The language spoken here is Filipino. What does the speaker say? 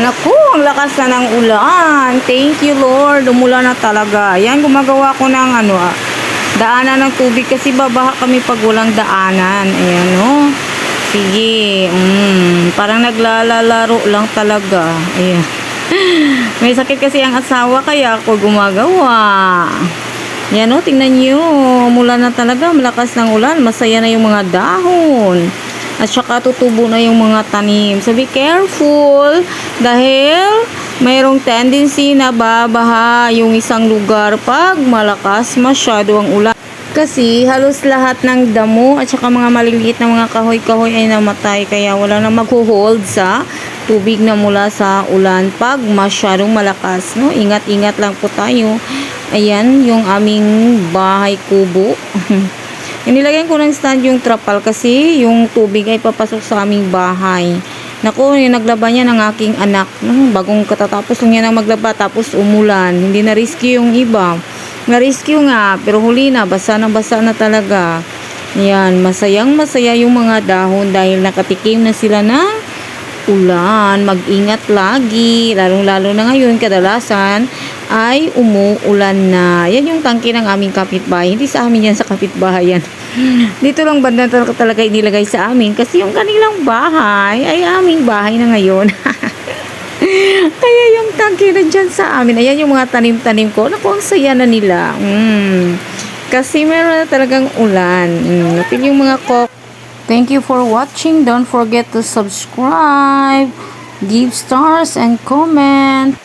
Anak ko, ang lakas na ng ulan. Thank you, Lord. Umulan na talaga. Yan, gumagawa ko ng ano, ah, daanan ng tubig kasi babaha kami pag walang daanan. Ayan, oh. Sige. Mm, parang naglalalaro lang talaga. Ayan. May sakit kasi ang asawa kaya ako gumagawa. Yan o, tingnan nyo. Umulan na talaga. Malakas ng ulan. Masaya na yung mga dahon. At saka tutubo na yung mga tanim. So be careful dahil mayroong tendency na babaha yung isang lugar pag malakas masyado ang ulan. Kasi halos lahat ng damo at saka mga maliliit na mga kahoy-kahoy ay namatay kaya wala na magho-hold sa tubig na mula sa ulan pag masyadong malakas. No? Ingat-ingat lang po tayo. Ayan, yung aming bahay kubo. Inilagyan ko ng stand yung trapal kasi yung tubig ay papasok sa aming bahay. Naku, yung naglaba niya ng aking anak. Hmm, bagong katatapos lang niya na maglaba tapos umulan. Hindi na risky yung iba. Na-rescue nga, pero huli na, basa na basa na talaga. Yan, masayang masaya yung mga dahon dahil nakatikim na sila ng ulan. Mag-ingat lagi, lalong-lalo na ngayon, kadalasan ay umuulan na. Yan yung tangke ng aming kapitbahay. Hindi sa amin yan sa kapitbahay yan. Dito lang banda tal- talaga inilagay sa amin kasi yung kanilang bahay ay aming bahay na ngayon. Kaya yung tangke na dyan sa amin, ayan yung mga tanim-tanim ko. Naku, ang saya na nila. Mm. Kasi meron na talagang ulan. Mm. Yung mga kok. Thank you for watching. Don't forget to subscribe, give stars, and comment.